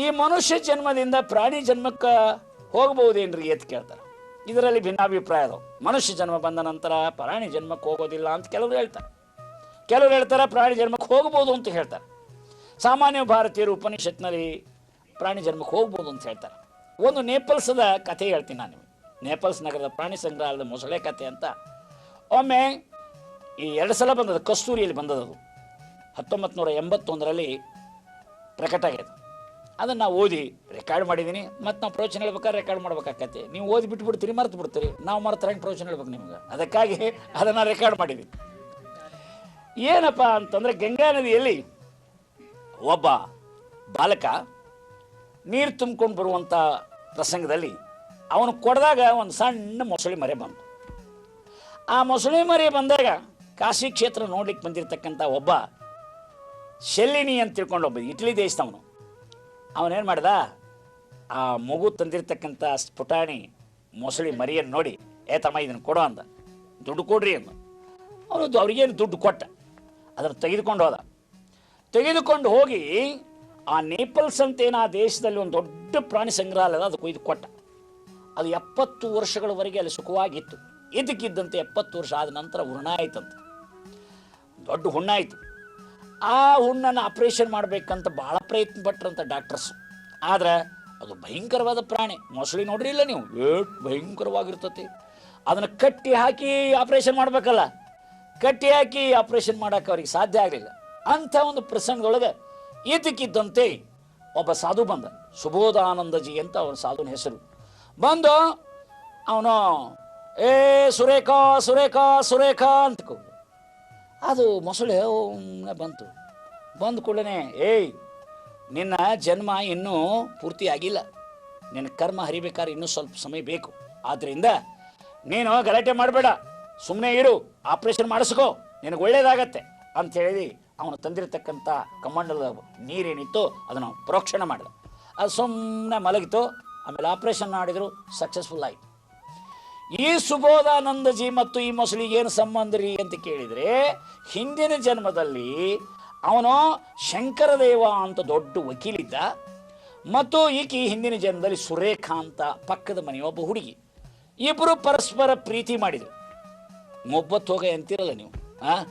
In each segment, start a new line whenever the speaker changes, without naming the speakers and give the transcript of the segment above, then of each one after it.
ಈ ಮನುಷ್ಯ ಜನ್ಮದಿಂದ ಪ್ರಾಣಿ ಜನ್ಮಕ್ಕೆ ಹೋಗಬಹುದೇನ್ರಿ ಅಂತ ಕೇಳ್ತಾರೆ. ಇದರಲ್ಲಿ ಭಿನ್ನಾಭಿಪ್ರಾಯ ಅದು. ಮನುಷ್ಯ ಜನ್ಮ ಬಂದ ನಂತರ ಪ್ರಾಣಿ ಜನ್ಮಕ್ಕೆ ಹೋಗೋದಿಲ್ಲ ಅಂತ ಕೆಲವರು ಹೇಳ್ತಾರೆ. ಕೆಲವರು ಹೇಳ್ತಾರೆ ಪ್ರಾಣಿ ಜನ್ಮಕ್ಕೆ ಹೋಗ್ಬೋದು ಅಂತ ಹೇಳ್ತಾರೆ. ಸಾಮಾನ್ಯ ಭಾರತೀಯರು ಉಪನಿಷತ್ನಲ್ಲಿ ಪ್ರಾಣಿ ಜನ್ಮಕ್ಕೆ ಹೋಗ್ಬೋದು ಅಂತ ಹೇಳ್ತಾರೆ. ಒಂದು ನೇಪಲ್ಸದ ಕಥೆ ಹೇಳ್ತೀನಿ ನಾನು ನಿಮಗೆ. ನೇಪಲ್ಸ್ ನಗರದ ಪ್ರಾಣಿ ಸಂಗ್ರಹಾಲಯದ ಮೊಸಳೆ ಕಥೆ ಅಂತ. ಒಮ್ಮೆ ಈ ಎರಡು ಸಲ ಬಂದದ ಕಸ್ತೂರಿಯಲ್ಲಿ ಬಂದದದು. ಹತ್ತೊಂಬತ್ತು ನೂರ ಎಂಬತ್ತೊಂದರಲ್ಲಿ ಪ್ರಕಟ ಆಗಿದೆ ಅದನ್ನು ಓದಿ ರೆಕಾರ್ಡ್ ಮಾಡಿದ್ದೀನಿ ಮತ್ತು ನಾವು ಪ್ರವಚನ ಹೇಳ್ಬೇಕಾದ್ರೆ ರೆಕಾರ್ಡ್ ಮಾಡ್ಬೇಕಾಗತ್ತೆ ನೀವು ಓದಿ ಬಿಟ್ಬಿಡ್ತೀರಿ, ಮರ್ತು ಬಿಡ್ತೀರಿ. ನಾವು ಮರ್ತು ಹೆಂಗೆ ಪ್ರವಚನ ಹೇಳ್ಬೇಕು ನಿಮ್ಗೆ? ಅದಕ್ಕಾಗಿ ಅದನ್ನು ರೆಕಾರ್ಡ್ ಮಾಡಿದ್ದೀನಿ ಏನಪ್ಪ ಅಂತಂದರೆ ಗಂಗಾ ನದಿಯಲ್ಲಿ ಒಬ್ಬ ಬಾಲಕ ನೀರು ತುಂಬಿಕೊಂಡು ಬರುವಂಥ ಪ್ರಸಂಗದಲ್ಲಿ ಅವನು ಕೊಡದಾಗ ಒಂದು ಸಣ್ಣ ಮೊಸಳೆ ಮರೆ ಬಂತು. ಆ ಮೊಸಳೆ ಮರೆ ಬಂದಾಗ ಕಾಶಿ ಕ್ಷೇತ್ರ ನೋಡ್ಲಿಕ್ಕೆ ಬಂದಿರತಕ್ಕಂಥ ಒಬ್ಬ ಶೆಲ್ಲಿನಿ ಅಂತ ತಿಳ್ಕೊಂಡು ಒಬ್ಬ ಇಟ್ಲಿ ದೇಶದವನು. ಅವನೇನು ಮಾಡ್ದ? ಆ ಮಗು ತಂದಿರ್ತಕ್ಕಂಥ ಸ್ಫುಟಾಣಿ ಮೊಸಳಿ ಮರಿಯನ್ನು ನೋಡಿ ಏ ತಮ್ಮ ಇದನ್ನು ಕೊಡು ಅಂದ. ದುಡ್ಡು ಕೊಡ್ರಿ ಅಂದ. ಅವನು ಅವ್ರಿಗೇನು ದುಡ್ಡು ಕೊಟ್ಟ. ಅದನ್ನು ತೆಗೆದುಕೊಂಡು ಹೋದ. ತೆಗೆದುಕೊಂಡು ಹೋಗಿ ಆ ನೇಪಲ್ಸ್ ಅಂತೇನು ಆ ದೇಶದಲ್ಲಿ ಒಂದು ದೊಡ್ಡ ಪ್ರಾಣಿ ಸಂಗ್ರಹಾಲಯ ಅದ, ಕೊಯ್ದು ಕೊಟ್ಟ. ಅದು ಎಪ್ಪತ್ತು ವರ್ಷಗಳವರೆಗೆ ಅಲ್ಲಿ ಸುಖವಾಗಿತ್ತು. ಇದಕ್ಕಿದ್ದಂತೆ ಎಪ್ಪತ್ತು ವರ್ಷ ಆದ ನಂತರ ಹುಣ್ಣ ಆಯ್ತಂತ. ದೊಡ್ಡ ಹುಣ್ಣ ಆಯಿತು. ಆ ಹುಣ್ಣನ್ನು ಆಪ್ರೇಷನ್ ಮಾಡಬೇಕಂತ ಭಾಳ ಪ್ರಯತ್ನ ಪಟ್ರಂತ ಡಾಕ್ಟರ್ಸ್ ಆದರೆ ಅದು ಭಯಂಕರವಾದ ಪ್ರಾಣಿ. ಮೊಸಳಿ ನೋಡ್ರಿ ಇಲ್ಲ ನೀವು, ಏಟ್ ಭಯಂಕರವಾಗಿರ್ತತಿ. ಅದನ್ನು ಕಟ್ಟಿ ಹಾಕಿ ಆಪ್ರೇಷನ್ ಮಾಡಬೇಕಲ್ಲ. ಕಟ್ಟಿ ಹಾಕಿ ಆಪ್ರೇಷನ್ ಮಾಡೋಕೆ ಅವ್ರಿಗೆ ಸಾಧ್ಯ ಆಗಲಿಲ್ಲ. ಅಂಥ ಒಂದು ಪ್ರಸಂಗದೊಳಗೆ ಇದಕ್ಕಿದ್ದಂತೆ ಒಬ್ಬ ಸಾಧು ಬಂದ. ಸುಬೋಧಾನಂದಜಿ ಅಂತ ಅವನ ಸಾಧುನ ಹೆಸರು. ಬಂದು ಅವನು, ಏ ಸುರೇಖಾ ಸುರೇಖಾ ಸುರೇಖಾ ಅಂತ. ಅದು ಮೊಸಳೆ ಬಂತು. ಬಂದ ಕೂಡಲೇ ಏಯ್, ನಿನ್ನ ಜನ್ಮ ಇನ್ನೂ ಪೂರ್ತಿ ಆಗಿಲ್ಲ ನಿನ್ನ ಕರ್ಮ ಹರಿಬೇಕಾದ್ರೆ ಇನ್ನೂ ಸ್ವಲ್ಪ ಸಮಯ ಬೇಕು. ಆದ್ದರಿಂದ ನೀನು ಗಲಾಟೆ ಮಾಡಬೇಡ. ಸುಮ್ಮನೆ ಇರು, ಆಪ್ರೇಷನ್ ಮಾಡಿಸ್ಕೋ. ನಿನಗೆ ಒಳ್ಳೇದಾಗತ್ತೆ. ಅಂತ ಹೇಳಿ ಅವನು ತಂದಿರತಕ್ಕಂಥ ಕಮಂಡಲದ ನೀರೇನಿತ್ತು ಅದನ್ನು ಪ್ರೋಕ್ಷಣೆ ಮಾಡಿದ. ಅದು ಸುಮ್ಮನೆ ಮಲಗಿತು ಆಮೇಲೆ ಆಪ್ರೇಷನ್ ಮಾಡಿದರು, ಸಕ್ಸಸ್ಫುಲ್ ಆಯಿತು. ಈ ಸುಬೋಧಾನಂದಜಿ ಮತ್ತು ಈ ಮೊಸಳಿಗೆ ಏನು ಸಂಬಂಧ ರೀ ಅಂತ ಕೇಳಿದರೆ, ಹಿಂದಿನ ಜನ್ಮದಲ್ಲಿ ಅವನು ಶಂಕರದೇವ ಅಂತ ದೊಡ್ಡ ವಕೀಲಿದ್ದ ಮತ್ತು ಈಕೆ ಹಿಂದಿನ ಜನ್ಮದಲ್ಲಿ ಸುರೇಖಾ ಅಂತ ಪಕ್ಕದ ಮನೆಯ ಒಬ್ಬ ಹುಡುಗಿ. ಇಬ್ಬರು ಪರಸ್ಪರ ಪ್ರೀತಿ ಮಾಡಿದರು. ಮೊಬ್ಬತ್ತು ಹೋಗ ಅಂತಿರಲ್ಲ ನೀವು, ಆ?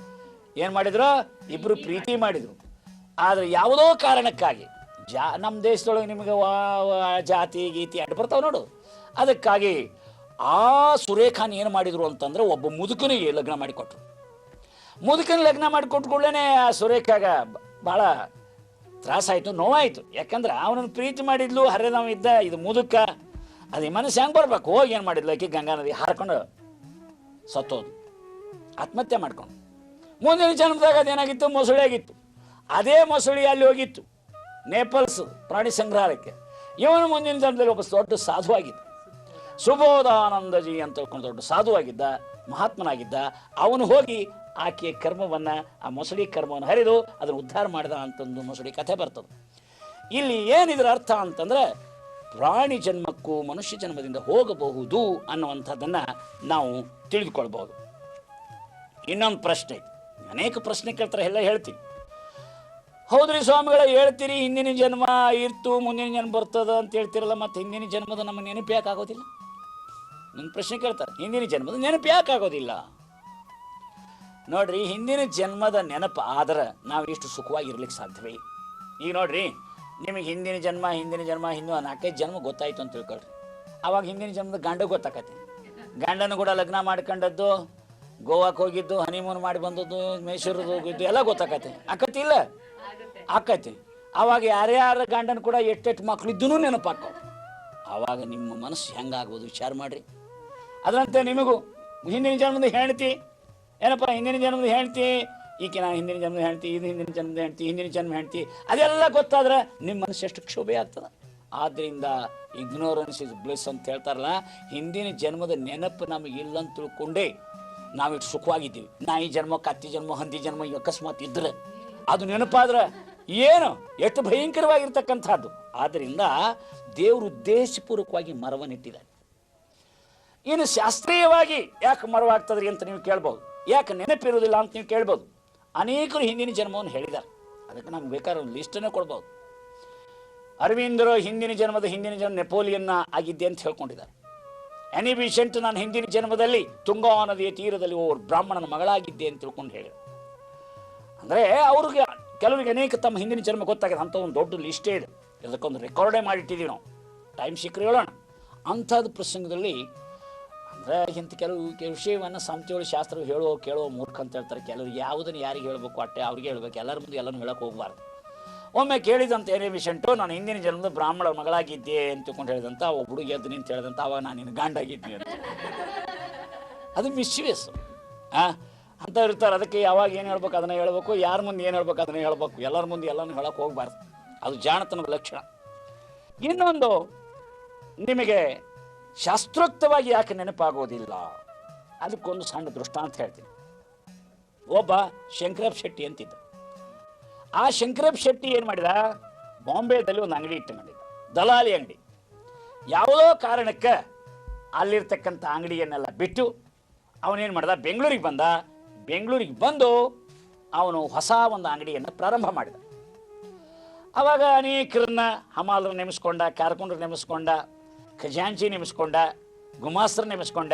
ಏನು ಮಾಡಿದ್ರು? ಇಬ್ಬರು ಪ್ರೀತಿ ಮಾಡಿದರು. ಆದರೆ ಯಾವುದೋ ಕಾರಣಕ್ಕಾಗಿ, ಜಾ ನಮ್ಮ ದೇಶದೊಳಗೆ ನಿಮಗೆ ವಾ ಜಾತಿ, ಗೀತಿ ಅಡ್ಡ ಬರ್ತಾವೆ ನೋಡು. ಅದಕ್ಕಾಗಿ ಆ ಸುರೇಖಾನ್ ಏನು ಮಾಡಿದರು ಅಂತಂದ್ರೆ ಒಬ್ಬ ಮುದುಕನಿಗೆ ಲಗ್ನ ಮಾಡಿಕೊಟ್ರು ಮುದುಕನ ಲಗ್ನ ಮಾಡಿಕೊಟ್ಟು ಕೂಡಲೇ ಆ ಸುರೇಖಾಗ ಭಾಳ ತ್ರಾಸಾಯಿತು ನೋವಾಯಿತು. ಯಾಕಂದ್ರೆ ಅವನನ್ನು ಪ್ರೀತಿ ಮಾಡಿದ್ಲು ಹರಿದವ ಇದ್ದ ಇದು ಮುದುಕ. ಅದು ಮನಸ್ಸು ಹೆಂಗೆ ಬರ್ಬೇಕು? ಹೋಗಿ ಏನು ಮಾಡಿದ್ಲು? ಆಕೆ ಗಂಗಾ ನದಿ ಹಾರ್ಕೊಂಡು ಸತ್ತೋದು ಆತ್ಮಹತ್ಯೆ ಮಾಡ್ಕೊಂಡು ಮುಂದಿನ ಜನ್ಮದಾಗ ಅದೇನಾಗಿತ್ತು? ಮೊಸಳೆ ಆಗಿತ್ತು. ಅದೇ ಮೊಸಳಿ ಅಲ್ಲಿ ಹೋಗಿತ್ತು. ನೇಪಲ್ಸ್ ಪ್ರಾಣಿ ಸಂಗ್ರಹಾಲಯಕ್ಕೆ. ಇವನು ಮುಂದಿನ ಜನ್ಮದಲ್ಲಿ ಒಬ್ಬ ದೊಡ್ಡ ಸಾಧು ಆಗಿದ್ದ ಸುಬೋಧಾನಂದಜಿ ಅಂತ ದೊಡ್ಡ ಸಾಧುವಾಗಿದ್ದ, ಮಹಾತ್ಮನಾಗಿದ್ದ, ಅವನು ಹೋಗಿ ಆಕೆಯ ಕರ್ಮವನ್ನ, ಆ ಮೊಸಳಿ ಕರ್ಮವನ್ನು ಹರಿದು ಅದನ್ನು ಉದ್ಧಾರ ಮಾಡಿದ ಅಂತಂದು ಮೊಸಳಿ ಕಥೆ ಬರ್ತದೆ. ಇಲ್ಲಿ ಏನಿದ್ರ ಅರ್ಥ ಅಂತಂದ್ರೆ, ಪ್ರಾಣಿ ಜನ್ಮಕ್ಕೂ ಮನುಷ್ಯ ಜನ್ಮದಿಂದ ಹೋಗಬಹುದು ಅನ್ನುವಂಥದ್ದನ್ನು ನಾವು ತಿಳಿದುಕೊಳ್ಬಹುದು. ಇನ್ನೊಂದು ಪ್ರಶ್ನೆ, ಅನೇಕ ಪ್ರಶ್ನೆ ಕೇಳ್ತಾರೆ, ಎಲ್ಲ ಹೇಳ್ತೀನಿ. ಹೌದ್ರಿ ಸ್ವಾಮಿಗಳ, ಹೇಳ್ತೀರಿ, ಹಿಂದಿನ ಜನ್ಮ ಇರ್ತು, ಮುಂದಿನ ಜನ್ಮ ಬರ್ತದ ಅಂತ ಹೇಳ್ತಿರಲ್ಲ, ಮತ್ತೆ ಹಿಂದಿನ ಜನ್ಮದ ನಮ್ಮ ನೆನಪು ಯಾಕೆ ಆಗೋದಿಲ್ಲ ನನ್ನ ಪ್ರಶ್ನೆ ಕೇಳ್ತಾರೆ. ಹಿಂದಿನ ಜನ್ಮದ ನೆನಪು ಯಾಕೆ ಆಗೋದಿಲ್ಲ ನೋಡ್ರಿ ಹಿಂದಿನ ಜನ್ಮದ ನೆನಪು ಆದ್ರೆ ನಾವು ಇಷ್ಟು ಸುಖವಾಗಿರ್ಲಿಕ್ಕೆ ಸಾಧ್ಯವೇ? ಈಗ ನೋಡ್ರಿ ನಿಮಗೆ ಹಿಂದಿನ ಜನ್ಮ ಹಿಂದಿನ ಜನ್ಮ ಹಿಂದಿನ ನಾಲ್ಕೈದು ಜನ್ಮ ಗೊತ್ತಾಯ್ತು ಅಂತ ತಿಳ್ಕೊಳ್ರಿ. ಅವಾಗ ಹಿಂದಿನ ಜನ್ಮದ ಗಂಡ ಗೊತ್ತಾಕತಿ. ಗಂಡನ ಕೂಡ ಲಗ್ನ ಮಾಡ್ಕೊಂಡದ್ದು ಗೋವಾಕ್ಕೆ ಹೋಗಿದ್ದು ಹನಿಮೂನ್ ಮಾಡಿ ಬಂದದ್ದು ಮೈಸೂರಿಗೆ ಹೋಗಿದ್ದು ಎಲ್ಲ ಗೊತ್ತಾಕತಿ. ಆಕತಿ ಇಲ್ಲ? ಆಕತಿ. ಅವಾಗ ಯಾರ್ಯಾರ ಗಂಡನ ಕೂಡ ಎಷ್ಟೆಷ್ಟು ಮಕ್ಳಿದ್ದೂ ನೆನಪಾಕವು ಆವಾಗ ನಿಮ್ಮ ಮನಸ್ಸು ಹೆಂಗಾಗ್ಬೋದು? ವಿಚಾರ ಮಾಡಿರಿ. ಅದರಂತೆ ನಿಮಗೂ ಹಿಂದಿನ ಜನ್ಮದ ಹೆಂಡತಿ. ಏನಪ್ಪ, ಹಿಂದಿನ ಜನ್ಮದ ಹೆಂಡತಿ? ಈಕೆ ನಾನು ಹಿಂದಿನ ಜನ್ಮದ ಹೆಂಡತಿ, ಇದು ಹಿಂದಿನ ಜನ್ಮದ ಹೆಂಡತಿ, ಹಿಂದಿನ ಜನ್ಮ ಹೆಂಡತಿ. ಅದೆಲ್ಲ ಗೊತ್ತಾದ್ರೆ ನಿಮ್ಮ ಮನಸ್ಸು ಎಷ್ಟು ಕ್ಷೋಭೆ ಆಗ್ತದೆ. ಆದ್ದರಿಂದ ಇಗ್ನೋರೆನ್ಸ್ ಇಸ್ ಬ್ಲೆಸ್ ಅಂತ ಹೇಳ್ತಾರಲ್ಲ, ಹಿಂದಿನ ಜನ್ಮದ ನೆನಪು ನಮಗೆ ಇಲ್ಲ ಅಂತ ತಿಳ್ಕೊಂಡೇ ನಾವಿಟ್ಟು ಸುಖವಾಗಿದ್ದೀವಿ. ನಾಯಿ ಜನ್ಮ, ಕತ್ತಿ ಜನ್ಮ, ಹಂದಿ ಜನ್ಮ ಅಕಸ್ಮಾತ್ ಇದ್ರೆ ಅದು ನೆನಪಾದ್ರೆ ಏನು? ಎಷ್ಟು ಭಯಂಕರವಾಗಿರ್ತಕ್ಕಂಥದ್ದು. ಆದ್ದರಿಂದ ದೇವರು ಉದ್ದೇಶಪೂರ್ವಕವಾಗಿ ಮರವನ್ನಿಟ್ಟಿದ್ದಾನೆ ಇನ್ನು ಶಾಸ್ತ್ರೀಯವಾಗಿ ಯಾಕೆ ಮರವಾಗ್ತದ್ರಿ ಅಂತ ನೀವು ಕೇಳ್ಬೋದು. ಯಾಕೆ ನೆನಪಿರುವುದಿಲ್ಲ ಅಂತ ನೀವು ಕೇಳ್ಬೋದು. ಅನೇಕರು ಹಿಂದಿನ ಜನ್ಮವನ್ನು ಹೇಳಿದ್ದಾರೆ. ಅದಕ್ಕೆ ನಮ್ಗೆ ಬೇಕಾದ್ರೆ ಒಂದು ಲಿಸ್ಟನ್ನೇ ಕೊಡ್ಬೋದು. ಅರವಿಂದರು ಹಿಂದಿನ ಜನ್ಮದ ಹಿಂದಿನ ಜನ್ಮ ನೆಪೋಲಿಯನ್ನ ಆಗಿದ್ದೆ ಅಂತ ಹೇಳ್ಕೊಂಡಿದ್ದಾರೆ. ಎನಿ ಬಿಷೆಂಟ್ ನಾನು ಹಿಂದಿನ ಜನ್ಮದಲ್ಲಿ ತುಂಗಾ ನದಿಯ ತೀರದಲ್ಲಿ ಓ ಬ್ರಾಹ್ಮಣನ ಮಗಳಾಗಿದ್ದೆ ಅಂತ ತಿಳ್ಕೊಂಡು ಹೇಳಿ ಅಂದರೆ ಅವ್ರಿಗೆ ಕೆಲವರಿಗೆ ಅನೇಕ ತಮ್ಮ ಹಿಂದಿನ ಜನ್ಮ ಗೊತ್ತಾಗಿದೆ. ಅಂಥ ಒಂದು ದೊಡ್ಡ ಲಿಸ್ಟೇ ಇದೆ. ಇದಕ್ಕೊಂದು ರೆಕಾರ್ಡೇ ಮಾಡಿಟ್ಟಿದ್ದೀವಿ ನಾವು. ಟೈಮ್ ಸಿಕ್ಕರೆ ಹೇಳೋಣ. ಅಂಥದ್ದು ಪ್ರಸಂಗದಲ್ಲಿ ಅಂದರೆ ಇಂಥ ಕೆಲವು ವಿಷಯವನ್ನು ಸಂತಿಗಳು ಶಾಸ್ತ್ರ ಹೇಳೋ ಕೇಳೋ ಮೂರ್ಖ ಅಂತ ಹೇಳ್ತಾರೆ. ಕೆಲವರು ಯಾವುದನ್ನು ಯಾರಿಗೆ ಹೇಳಬೇಕು ಅಟ್ಟೆ ಅವ್ರಿಗೆ ಹೇಳ್ಬೇಕು, ಎಲ್ಲರ ಮುಂದೆ ಎಲ್ಲನೂ ಹೇಳಕ್ಕೆ ಹೋಗಬಾರ್ದು. ಒಮ್ಮೆ ಕೇಳಿದಂತ ಏನೇ ವಿಷಂಟು ನಾನು ಹಿಂದಿನ ಜನ್ಮದ ಬ್ರಾಹ್ಮಣ ಮಗಳಾಗಿದ್ದೆ ಅಂತ ತಿಳ್ಕೊಂಡು ಹೇಳಿದಂತ, ಒಬ್ಬ ಹುಡುಗಿ ಎದ್ದು ನಿಂತು ಹೇಳಿದಂತ ಅವಾಗ ನಾನು ನಿನ್ನ ಗಾಂಡಾಗಿದ್ದೆ ಅಂತ. ಅದು ಮಿಶ್ವೇಸ್ ಆ? ಅಂತ ಇರ್ತಾರೆ. ಅದಕ್ಕೆ ಯಾವಾಗ ಏನು ಹೇಳ್ಬೇಕು ಅದನ್ನ ಹೇಳ್ಬೇಕು, ಯಾರ ಮುಂದೆ ಏನು ಹೇಳ್ಬೇಕು ಅದನ್ನ ಹೇಳ್ಬೇಕು, ಎಲ್ಲರ ಮುಂದೆ ಎಲ್ಲನೂ ಹೇಳಕ್ಕೆ ಹೋಗಬಾರ್ದು. ಅದು ಜಾಣತನದ ಲಕ್ಷಣ. ಇನ್ನೊಂದು ನಿಮಗೆ ಶಾಸ್ತ್ರೋಕ್ತವಾಗಿ ಯಾಕೆ ನೆನಪಾಗೋದಿಲ್ಲ? ಅದಕ್ಕೊಂದು ಸಣ್ಣ ದೃಷ್ಟಾಂತ ಹೇಳ್ತೀನಿ. ಒಬ್ಬ ಶಂಕರಪ್ಪ ಶೆಟ್ಟಿ ಅಂತಿದ್ದ. ಆ ಶಂಕರಪ್ಪ ಶೆಟ್ಟಿ ಏನು ಮಾಡಿದ? ಬಾಂಬೆದಲ್ಲಿ ಒಂದು ಅಂಗಡಿ ಇಟ್ಟುಕೊಂಡಿದ್ದ ದಲಾಲಿ ಅಂಗಡಿ. ಯಾವುದೋ ಕಾರಣಕ್ಕೆ ಅಲ್ಲಿರ್ತಕ್ಕಂಥ ಅಂಗಡಿಯನ್ನೆಲ್ಲ ಬಿಟ್ಟು ಅವನೇನು ಮಾಡ್ದ? ಬೆಂಗಳೂರಿಗೆ ಬಂದ. ಬೆಂಗಳೂರಿಗೆ ಬಂದು ಅವನು ಹೊಸ ಒಂದು ಅಂಗಡಿಯನ್ನು ಪ್ರಾರಂಭ ಮಾಡಿದ. ಅವಾಗ ಅನೇಕರನ್ನ ಹಮಾಲರು ನೇಮಿಸ್ಕೊಂಡ, ಕಾರ್ಕೊಂಡ್ರು ನೇಮಿಸ್ಕೊಂಡ ಖಜಾಂಚಿ ನೇಮಿಸ್ಕೊಂಡ, ಗುಮಾಸ್ತ್ರ ನೇಮಿಸ್ಕೊಂಡ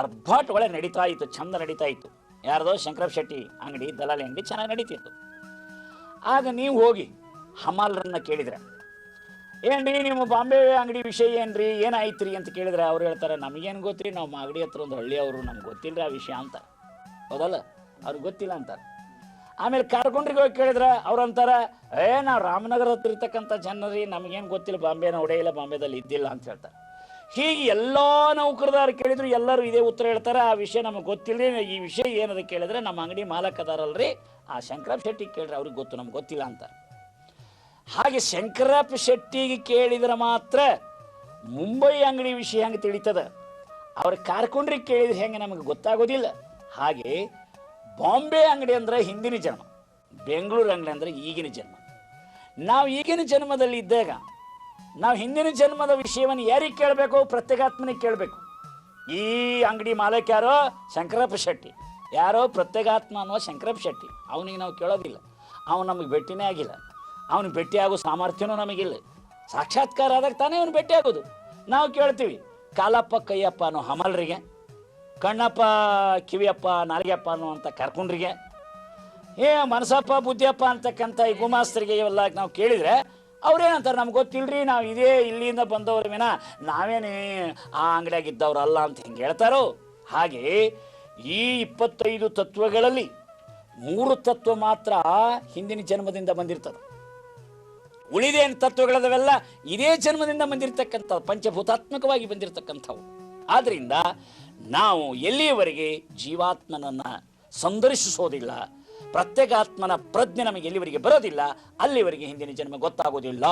ಅರ್ಭಾಟ್ ಒಳಗೆ ನಡೀತಾ ಇತ್ತು ಚಂದ ನಡೀತಾ ಇತ್ತು. ಯಾರ್ದೋ ಶಂಕರಪ್ಪ ಶೆಟ್ಟಿ ಅಂಗಡಿ, ದಲಾಲಿ ಅಂಗಡಿ ಚೆನ್ನಾಗಿ ನಡೀತಿತ್ತು. ಆಗ ನೀವು ಹೋಗಿ ಹಮಾಲ್ರನ್ನ ಕೇಳಿದ್ರೆ. ಏನ್ರಿ ನಿಮ್ಮ ಬಾಂಬೆ ಅಂಗಡಿ ವಿಷಯ ಏನ್ರಿ, ಏನಾಯ್ತ್ರಿ ಅಂತ ಕೇಳಿದ್ರೆ. ಅವ್ರು ಹೇಳ್ತಾರೆ, ನಮಗೇನು ಗೊತ್ತ್ರಿ, ನಾವು ಮಾಗಡಿ ಹತ್ರ ಒಂದು ಹಳ್ಳಿ ಅವರು, ನಮ್ಗೆ ಗೊತ್ತಿಲ್ಲ ಆ ವಿಷಯ ಅಂತ. ಹೌದಲ್ಲ? ಅವ್ರಿಗೆ ಗೊತ್ತಿಲ್ಲ ಅಂತಾರೆ ಆಮೇಲೆ ಕಾರ್ಕೊಂಡ್ರಿಗೆ ಹೋಗಿ ಕೇಳಿದ್ರೆ, ಅವ್ರು ಅಂತಾರೆ, ಏ, ನಾವು ರಾಮನಗರ ಹತ್ರ ಇರ್ತಕ್ಕಂಥ ಜನರಿ, ನಮಗೇನು ಗೊತ್ತಿಲ್ಲ, ಬಾಂಬೆನ ಹೊಡೆಯಿಲ್ಲ ಬಾಂಬೆದಲ್ಲಿ ಇದ್ದಿಲ್ಲ ಅಂತ ಹೇಳ್ತಾರೆ. ಹೀಗೆ ಎಲ್ಲ ನೌಕರದಾರ ಕೇಳಿದ್ರು, ಎಲ್ಲರೂ ಇದೇ ಉತ್ತರ ಹೇಳ್ತಾರೆ, ಆ ವಿಷಯ ನಮಗೆ ಗೊತ್ತಿಲ್ಲ ಈ ವಿಷಯ ಏನದ ಕೇಳಿದ್ರೆ ನಮ್ಮ ಅಂಗಡಿ ಮಾಲಕದಾರಲ್ರಿ, ಆ ಶಂಕರಪ್ಪ ಶೆಟ್ಟಿಗೆ ಕೇಳಿದ್ರೆ ಅವ್ರಿಗೆ ಗೊತ್ತು, ನಮ್ಗೆ ಗೊತ್ತಿಲ್ಲ ಅಂತ. ಹಾಗೆ ಶಂಕರಪ್ಪ ಶೆಟ್ಟಿಗೆ ಕೇಳಿದ್ರೆ ಮಾತ್ರ ಮುಂಬೈ ಅಂಗಡಿ ವಿಷಯ ಹೆಂಗೆ ತಿಳಿತದ? ಅವ್ರ ಕಾರ್ಕೊಂಡ್ರಿಗೆ ಕೇಳಿದ್ರೆ ಹೆಂಗೆ ನಮಗೆ ಗೊತ್ತಾಗೋದಿಲ್ಲ. ಹಾಗೆ ಬಾಂಬೆ ಅಂಗಡಿ ಅಂದ್ರೆ ಹಿಂದಿನ ಜನ್ಮ, ಬೆಂಗಳೂರು ಅಂಗಡಿ ಅಂದರೆ ಈಗಿನ ಜನ್ಮ. ನಾವು ಈಗಿನ ಜನ್ಮದಲ್ಲಿ ಇದ್ದಾಗ, ನಾವು ಹಿಂದಿನ ಜನ್ಮದ ವಿಷಯವನ್ನು ಯಾರಿಗೆ ಕೇಳಬೇಕು? ಪ್ರತ್ಯೇಕಾತ್ಮನಿಗೆ ಕೇಳಬೇಕು. ಈ ಅಂಗಡಿ ಮಾಲಕ್ ಯಾರೋ? ಶಂಕರಪ್ಪ ಶೆಟ್ಟಿ. ಯಾರೋ ಪ್ರತ್ಯೇಕಾತ್ಮ ಅನ್ನುವ ಶಂಕರಪ್ಪ ಶೆಟ್ಟಿ. ಅವನಿಗೆ ನಾವು ಕೇಳೋದಿಲ್ಲ. ಅವನು ನಮಗೆ ಭೇಟಿನೇ ಆಗಿಲ್ಲ. ಅವನು ಭೇಟಿಯಾಗೋ ಸಾಮರ್ಥ್ಯನೂ ನಮಗಿಲ್ಲ. ಸಾಕ್ಷಾತ್ಕಾರ ಆದಾಗ ತಾನೇ ಅವನು ಭೇಟಿ ಆಗೋದು. ನಾವು ಕೇಳ್ತೀವಿ, ಕಾಲಪ್ಪ ಕೈಯಪ್ಪ ಅನ್ನೋ ಹಮಲ್ರಿಗೆ ಕಣ್ಣಪ್ಪ, ಕಿವಿಯಪ್ಪ, ನಾಲಿಗೆಯಪ್ಪ ಅನ್ನುವಂಥ ಕರ್ಕೊಂಡ್ರಿಗೆ, ಏ ಮನಸಪ್ಪ ಬುದ್ಧಿಯಪ್ಪ ಅಂತಕ್ಕಂಥ ಈ ಗುಮಾಸ್ತರಿಗೆ ಇವೆಲ್ಲ ನಾವು ಕೇಳಿದರೆ ಅವ್ರೇನಂತಾರೆ, ನಮ್ಗೆ ಗೊತ್ತಿಲ್ರಿ, ನಾವು ಇದೇ ಇಲ್ಲಿಂದ ಬಂದವ್ರ ವಿನ, ನಾವೇನೇ ಆ ಅಂಗಡಿಯಾಗ ಇದ್ದವ್ರಲ್ಲ ಅಂತ ಹಿಂಗೆ ಹೇಳ್ತಾರೋ? ಹಾಗೆ ಈ ಇಪ್ಪತ್ತೈದು ತತ್ವಗಳಲ್ಲಿ ಮೂರು ತತ್ವ ಮಾತ್ರ ಹಿಂದಿನ ಜನ್ಮದಿಂದ ಬಂದಿರ್ತದೆ. ಉಳಿದೇನು ತತ್ವಗಳದವೆಲ್ಲ ಇದೇ ಜನ್ಮದಿಂದ ಬಂದಿರತಕ್ಕಂಥ ಪಂಚಭೂತಾತ್ಮಕವಾಗಿ ಬಂದಿರತಕ್ಕಂಥವು. ಆದ್ರಿಂದ ನಾವು ಎಲ್ಲಿಯವರೆಗೆ ಜೀವಾತ್ಮನನ್ನ ಸಂದರ್ಶಿಸೋದಿಲ್ಲ ಪ್ರತ್ಯೇಕಾತ್ಮನ ಪ್ರಜ್ಞೆ ನಮಗೆ ಎಲ್ಲಿವರೆಗೆ ಬರೋದಿಲ್ಲ ಅಲ್ಲಿವರೆಗೆ ಹಿಂದಿನ ಜನ್ಮ ಗೊತ್ತಾಗೋದಿಲ್ಲ.